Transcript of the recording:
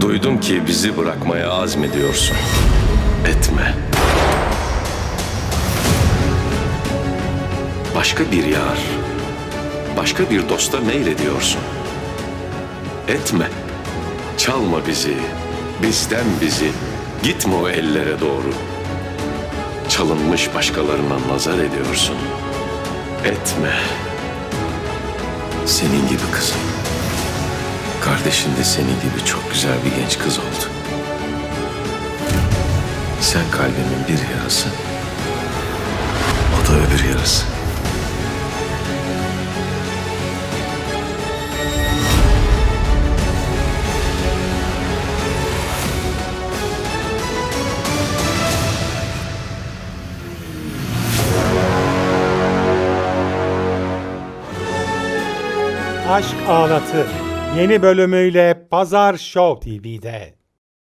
Duydum ki bizi bırakmaya azmediyorsun. Etme. Başka bir yar, başka bir dosta meylediyorsun. Etme. Çalma bizi, bizden bizi. Gitme o ellere doğru. Çalınmış başkalarına nazar ediyorsun. Etme. Senin gibi kızım. Kardeşin de senin gibi çok güzel bir genç kız oldu. Sen kalbimin bir yarısı, o da öbür yarısı. Aşk Ağlatı yeni bölümüyle Pazar Show TV'de.